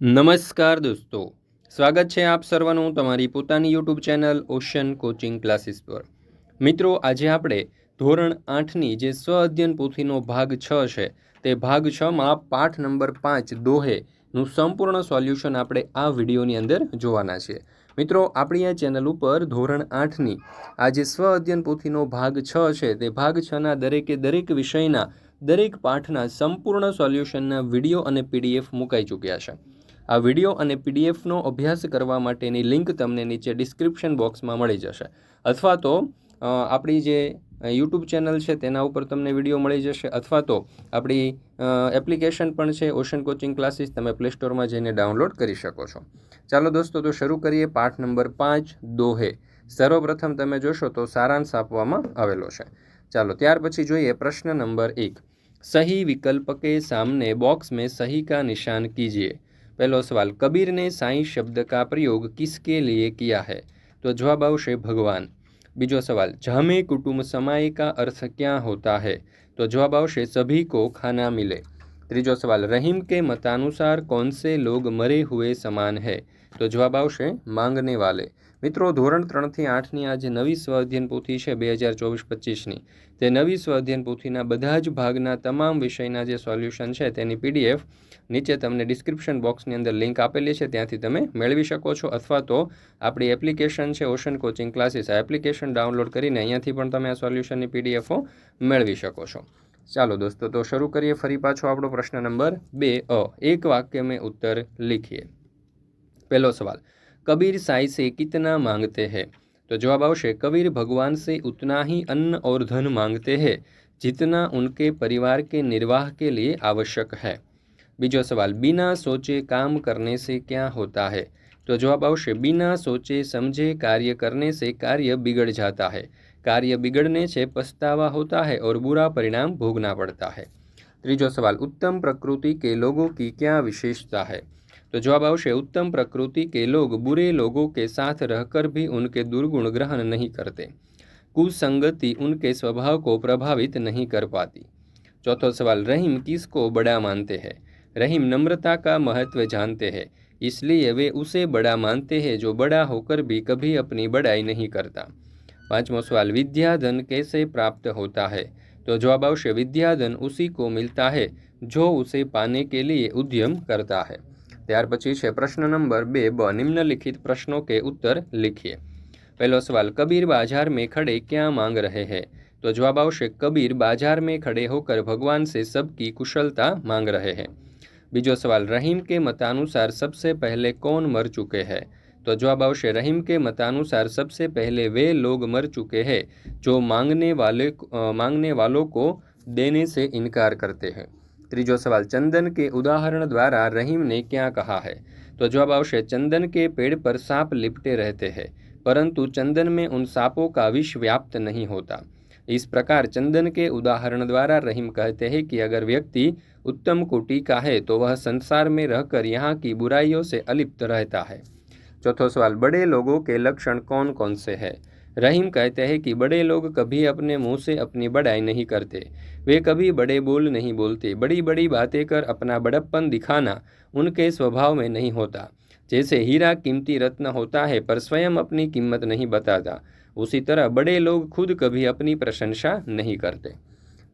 નમસ્કાર દોસ્તો. સ્વાગત છે આપ સર્વનું તમારી પોતાની YouTube channel Ocean Coaching Classes પર. મિત્રો, આજે આપણે ધોરણ આઠની જે સ્વ અધ્યયન પોથીનો ભાગ છ છે, તે ભાગ છમાં પાઠ નંબર પાંચ દોહેનું સંપૂર્ણ સોલ્યુશન આપણે આ વિડીયોની અંદર જોવાના છીએ મિત્રો, આપણી આ ચેનલ ઉપર ધોરણ આઠની આ જે સ્વ અધ્યયન પોથીનો ભાગ છ છે, તે ભાગ છના દરેકે દરેક વિષયના દરેક પાઠના સંપૂર્ણ સોલ્યુશનના વીડિયો અને પીડીએફ મુકાઈ ચૂક્યા છે. આ વીડિયો અને પીડીએફનો અભ્યાસ કરવા માટેની લિંક તમને નીચે ડિસ્ક્રિપ્શન બોક્સમાં મળી જશે. અથવા તો આપણી જે યુટ્યુબ ચેનલ છે તેના ઉપર તમને વીડિયો મળી જશે. અથવા તો, આપણી એપ્લિકેશન પણ છે, ઓશન કોચિંગ ક્લાસીસ, તમે પ્લે સ્ટોરમાં જઈને ડાઉનલોડ કરી શકો છો. ચાલો દોસ્તો, તો શરૂ કરીએ પાઠ નંબર પાંચ, દોહે. સર્વપ્રથમ તમે જોશો તો સારાંશ આપવામાં આવેલો છે. ચાલો, ત્યાર પછી જોઈએ પ્રશ્ન નંબર એક. સહી વિકલ્પ કે સામને બોક્સ મેં સહી કા નિશાન કીજીએ. पहला सवाल, कबीर ने साईं शब्द का प्रयोग किसके लिए किया है? तो जवाब आवश्य भगवान। बीजो सवाल जहमे कुटुंब समय का अर्थ क्या होता है? तो जवाब आवश्य सभी को खाना मिले। त्रीजो सवाल, रहीम के मतानुसार कौन से लोग मरे हुए समान है? तो जवाब आवश्य मांगने वाले। મિત્રો, ધોરણ ત્રણથી આઠની આ જે નવી સ્વાધ્યન પોથી છે બે હજાર ચોવીસ પચીસની, તે નવી સ્વાધ્યન પોથીના બધા જ ભાગના તમામ વિષયના જે સોલ્યુશન છે તેની પીડીએફ નીચે તમને ડિસ્ક્રિપ્શન બોક્સની અંદર લિંક આપેલી છે, ત્યાંથી તમે મેળવી શકો છો. અથવા તો આપણી એપ્લિકેશન છે ઓશન કોચિંગ ક્લાસીસ, આ એપ્લિકેશન ડાઉનલોડ કરીને અહીંયાથી પણ તમે આ સોલ્યુશનની પીડીએફો મેળવી શકો છો. ચાલો દોસ્તો, તો શરૂ કરીએ ફરી પાછો આપણો પ્રશ્ન નંબર બે અ, એક વાક્ય મેં ઉત્તર લીખીએ. પહેલો સવાલ कबीर साई से कितना मांगते हैं तो जवाब आवश्य कबीर भगवान से उतना ही अन्न और धन मांगते हैं जितना उनके परिवार के निर्वाह के लिए आवश्यक है बीजो सवाल बिना सोचे काम करने से क्या होता है तो जवाब आवश्य बिना सोचे समझे कार्य करने से कार्य बिगड़ जाता है कार्य बिगड़ने से पछतावा होता है और बुरा परिणाम भोगना पड़ता है ત્રીજો સવાલ उत्तम प्रकृति के लोगों की क्या विशेषता है तो जवाब आवश्य उत्तम प्रकृति के लोग बुरे लोगों के साथ रहकर भी उनके दुर्गुण ग्रहण नहीं करते। कुसंगति उनके स्वभाव को प्रभावित नहीं कर पाती। चौथा सवाल, रहीम किसको बड़ा मानते हैं? रहीम नम्रता का महत्व जानते हैं, इसलिए वे उसे बड़ा मानते हैं जो बड़ा होकर भी कभी अपनी बड़ाई नहीं करता। पांचवा सवाल विद्या धन कैसे प्राप्त होता है? तो जवाब आवश्य विद्या धन उसी को मिलता है जो उसे पाने के लिए उद्यम करता है। ત્યાર પછી છે પ્રશ્ન નંબર બે બ નિમ્નલિખિત પ્રશ્નો કે ઉત્તર लिखिए पहला सवाल कबीर बाजार में खड़े क्या मांग रहे हैं तो जवाब आवश्य कबीर बाजार में खड़े होकर भगवान से सबकी कुशलता मांग रहे हैं बीजो सवाल रहीम के मतानुसार सबसे पहले कौन मर चुके हैं तो जवाब आवश्य रहीम के मतानुसार सबसे पहले वे लोग मर चुके हैं जो मांगने वाले अ, मांगने वालों को देने से इनकार करते हैं ત્રીજો સવાલ चंदन के उदाहरण द्वारा रहीम ने क्या कहा है तो जवाब आवश्य चंदन के पेड़ पर सांप लिपटे रहते हैं परंतु चंदन में उन सांपों का विष व्याप्त नहीं होता इस प्रकार चंदन के उदाहरण द्वारा रहीम कहते हैं कि अगर व्यक्ति उत्तम कोटि का है तो वह संसार में रहकर यहाँ की बुराइयों से अलिप्त रहता है चौथो सवाल बड़े लोगों के लक्षण कौन कौन से हैं रहीम कहते हैं कि बड़े लोग कभी अपने मुँह से अपनी बड़ाई नहीं करते। वे कभी बड़े बोल नहीं बोलते। बड़ी बड़ी बातें कर अपना बड़प्पन दिखाना उनके स्वभाव में नहीं होता। जैसे हीरा कीमती रत्न होता है पर स्वयं अपनी कीमत नहीं बताता। उसी तरह बड़े लोग खुद कभी अपनी प्रशंसा नहीं करते।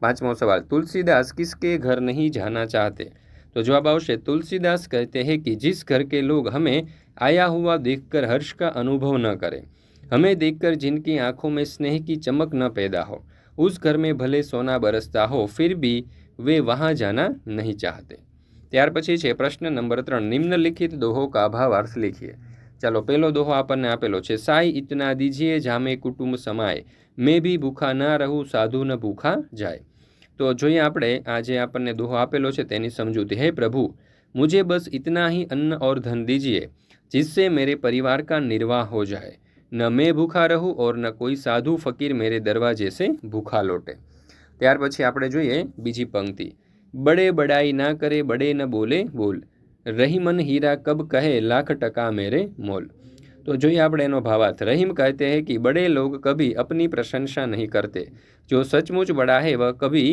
पाँचवा सवाल, तुलसीदास किसके घर नहीं जाना चाहते? तो जवाब आवश्य तुलसीदास कहते हैं कि जिस घर के लोग हमें आया हुआ देखकर हर्ष का अनुभव न करें। हमें देखकर जिनकी आंखों में स्नेह की चमक न पैदा हो उस घर में भले सोना बरसता हो फिर भी वे वहाँ जाना नहीं चाहते ત્યાર પછી છે પ્રશ્ન નંબર ત્રણ નિમ્નલિખિત દોહો કા ભાવાર્થ लिखिए ચાલો પહેલો દોહો આપણને આપેલો છે સાઈ ઇતના દીજીએ જામે કુટુંબ સમાય મેં બી ભૂખા ના રહું સાધુ ન ભૂખા જાય તો જોઈએ આપણે આ જે આપણને દોહો આપેલો છે તેની સમજૂતી હે પ્રભુ मुझे बस इतना ही अन्न और धन दीजिए जिससे मेरे परिवार का निर्वाह हो जाए न मैं भूखा रहूं और न कोई साधु फकीर मेरे दरवाजे से भूखा लौटे ત્યાર પછી આપણે જોઈએ બીજી પંક્તિ बड़े बड़ाई ना करे बड़े न बोले बोल रही मन हीरा कब कहे लाख टका मेरे मोल तो જોઈએ આપણે એનો ભાવાર્થ रहीम कहते हैं कि बड़े लोग कभी अपनी प्रशंसा नहीं करते जो सचमुच बड़ा है वह कभी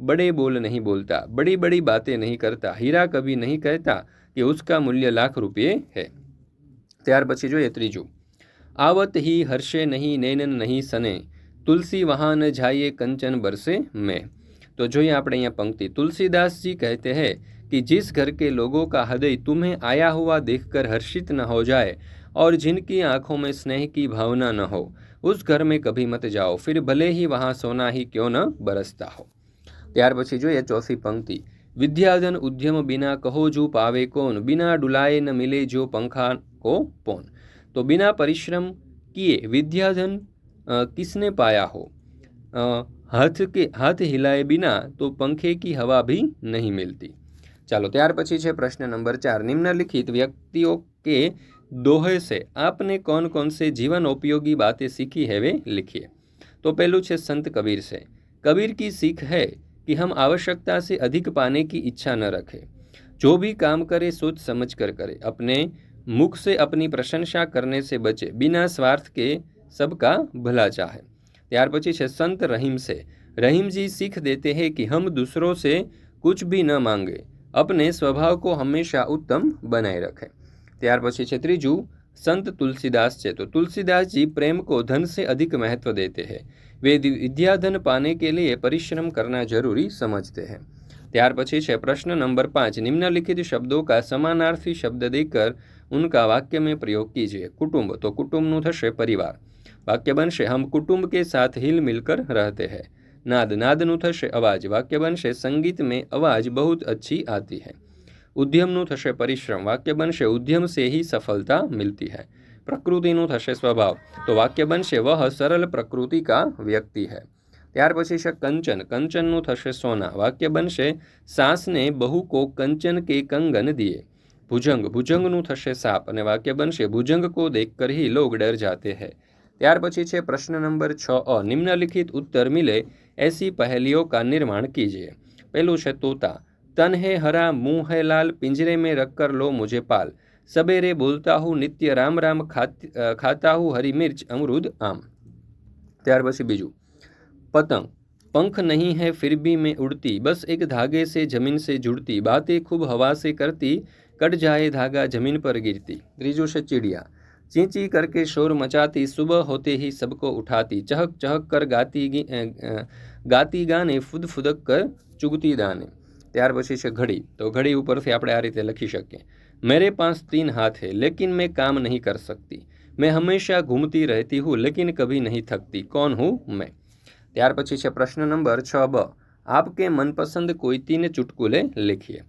बड़े बोल नहीं बोलता बड़ी बड़ी बातें नहीं करता हीरा कभी नहीं कहता कि उसका मूल्य लाख रुपये है ત્યાર પછી જોઈએ ત્રીજું આવત ही હર્ષે નહીં નૈનન નહીં સને તુલસી વહાં ન જાઈએ कंचन बरसे में तो જોઈએ આપણે અહીંયા पंक्ति तुलसीदास जी कहते हैं कि जिस घर के लोगों का हृदय तुम्हें आया हुआ देखकर हर्षित न हो जाए और जिनकी आंखों में स्नेह की भावना न हो उस घर में कभी मत जाओ फिर भले ही वहाँ सोना ही क्यों न बरसता हो ત્યાર પછી જોઈએ ચોથી પંક્તિ વિદ્યાધન ઉદ્યમ बिना कहो जो पावे कौन बिना डुलाए न मिले जो पंखा को पौन तो बिना परिश्रम किए विद्याधन अ, किसने पाया हो अ, हाथ के हाथ हिलाए बिना तो पंखे की हवा भी नहीं मिलती ચાલો ત્યાર પછી છે પ્રશ્ન નંબર ચાર निम्नलिखित व्यक्तियों के दोहे से आपने कौन कौन से जीवन उपयोगी बातें सीखी है वे लिखिए तो पहलू છે संत कबीर से कबीर की सीख है कि हम आवश्यकता से अधिक पाने की इच्छा न रखें जो भी काम करे सोच समझ कर करे अपने मुख से अपनी प्रशंसा करने से बचे, बिना स्वार्थ के सबका भला चाहे। त्यार ત્યાર પછી संत रहीम से। रहीम जी सीख देते हैं कि हम दूसरों से कुछ भी न मांगे, अपने स्वभाव को हमेशा उत्तम बनाए रखें। त्यार પછી છે ત્રીજું संत तुलसीदास से तो तुलसीदास जी प्रेम को धन से अधिक महत्व देते हैं। वे विद्याधन पाने के लिए परिश्रम करना ज़रूरी समझते हैं। त्यार पछी है प्रश्न नंबर पाँच। निम्नलिखित शब्दों का समानार्थी शब्द देकर उनका वाक्य में प्रयोग कीजिए, कुटुंब। तो कुटुंब नु थे परिवार। वाक्य बनशे, हम कुटुंब के साथ हिल मिलकर रहते हैं। नाद नाद नु थे आवाज़ वाक्य बनशे, संगीत में आवाज़ बहुत अच्छी आती है। उद्यम नु थे परिश्रम। वाक्य बनशे, उद्यम से ही सफलता मिलती है। प्रकृति नु थे स्वभाव। तो वाक्य बनशे, वह सरल प्रकृति का व्यक्ति है। त्यार पी से कंचन। कंचन नु थे सोना। वाक्य बनशे सास ने बहु को कंचन के कंगन दिए। ભુજંગ ભુજંગનું થશે સાપ અને વાક્ય બનશે ભુજંગ को देखकर ही लोग डर जाते हैं ત્યાર પછી છે પ્રશ્ન નંબર છ અ નિમ્નલિખિત ઉત્તર મિલે ऐसी पहेलियों का निर्माण कीजिए पहलू છે तोता तन है हरा मुंह है लाल पिंजरे में रख कर लो मुझे पाल सवेरे बोलता हूँ नित्य राम राम खात- अ, खाता हूँ हरी मिर्च अमरूद आम ત્યાર પછી બીજું पतंग पंख नहीं है फिर भी मैं उड़ती बस एक धागे से जमीन से जुड़ती बातें खूब हवा से करती कट जाए धागा जमीन पर गिरती ત્રીજું છે चिड़िया ची ची करके शोर मचाती सुबह होते ही सबको उठाती चहक चहक कर गाती गी- अ, अ, गाती गाने फुद फुदक कर चुगती दाने ત્યાર પછી છે ઘડી તો ઘડી ઉપરથી આપણે આ રીતે લખી શકીએ मेरे पास तीन हाथ है लेकिन मैं काम नहीं कर सकती मैं हमेशा घूमती रहती हूँ लेकिन कभी नहीं थकती कौन हूँ मैं ત્યાર પછી છે પ્રશ્ન नंबर छ ब आपके मनपसंद कोई तीन चुटकुले लिखिए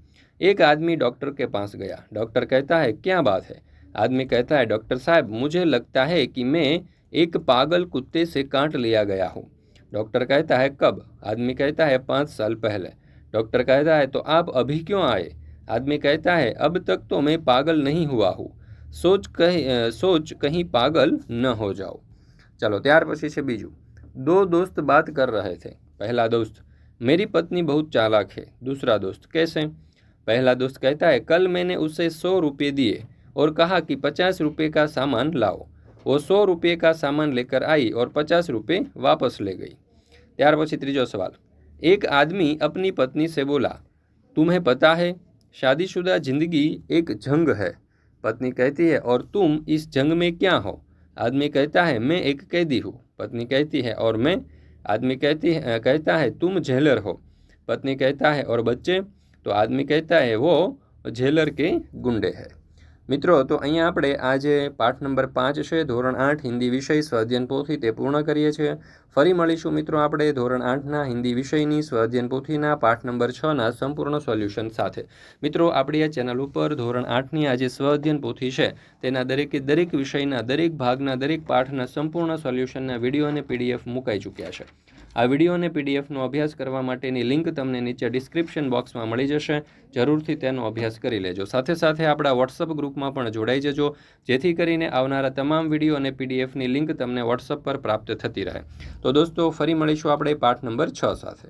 एक आदमी डॉक्टर के पास गया डॉक्टर कहता है क्या बात है आदमी कहता है डॉक्टर साहब मुझे लगता है कि मैं एक पागल कुत्ते से काट लिया गया हूँ डॉक्टर कहता है कब आदमी कहता है पाँच साल पहले डॉक्टर कहता है तो आप अभी क्यों आए आदमी कहता है अब तक तो मैं पागल नहीं हुआ हूँ सोच कहीं अ, सोच कहीं पागल न हो जाओ चलो ત્યાર પછી છે બીજું दो दोस्त बात कर रहे थे पहला दोस्त मेरी पत्नी बहुत चालाक है दूसरा दोस्त कैसे पहला दोस्त कहता है कल मैंने उसे सौ रुपये दिए और कहा कि पचास रुपये का सामान लाओ वो सौ रुपये का सामान लेकर आई और पचास रुपये वापस ले गई ત્યાર પછી ત્રીજો સવાલ एक आदमी अपनी पत्नी से बोला तुम्हें पता है शादीशुदा जिंदगी एक जंग है पत्नी कहती है और तुम इस जंग में क्या हो आदमी कहता है मैं एक कैदी हूँ पत्नी कहती है और मैं आदमी कहती है कहता है तुम जेलर हो पत्नी कहता है और बच्चे તો આદમી કહેતા હે વો જેલર કે ગુંડે હૈ. મિત્રો, તો અહીંયા આપણે આજે પાઠ નંબર પાંચ છે, ધોરણ આઠ, હિન્દી વિષય સ્વાધ્યન પોથી તે પૂર્ણ કરીએ છીએ. ફરી મળીશું મિત્રો આપણે ધોરણ આઠના હિન્દી વિષયની સ્વઅધ્યયન પોથીના પાઠ નંબર છના સંપૂર્ણ સોલ્યુશન સાથે. મિત્રો, આપણી આ ચેનલ ઉપર ધોરણ આઠની આ જે સ્વઅધ્યયન પોથી છે. તેના દરેકે દરેક વિષયના, દરેક ભાગના, દરેક પાઠના સંપૂર્ણ સોલ્યુશનના વીડિયો અને પીડીએફ મુકાઈ ચૂક્યા છે. આ વીડિયો અને પીડીએફનો અભ્યાસ કરવા માટેની લિંક તમને નીચે ડિસ્ક્રિપ્શન બોક્સમાં મળી જશે. જરૂરથી તેનો અભ્યાસ કરી લેજો. સાથે સાથે આપણા વોટ્સઅપ ગ્રુપમાં પણ જોડાઈ જજો. જેથી કરીને આવનારા તમામ વીડિયો અને પીડીએફની લિંક તમને વોટ્સઅપ પર પ્રાપ્ત થતી રહે. તો દોસ્તો ફરી મળીશું આપણે પાઠ નંબર છ સાથે.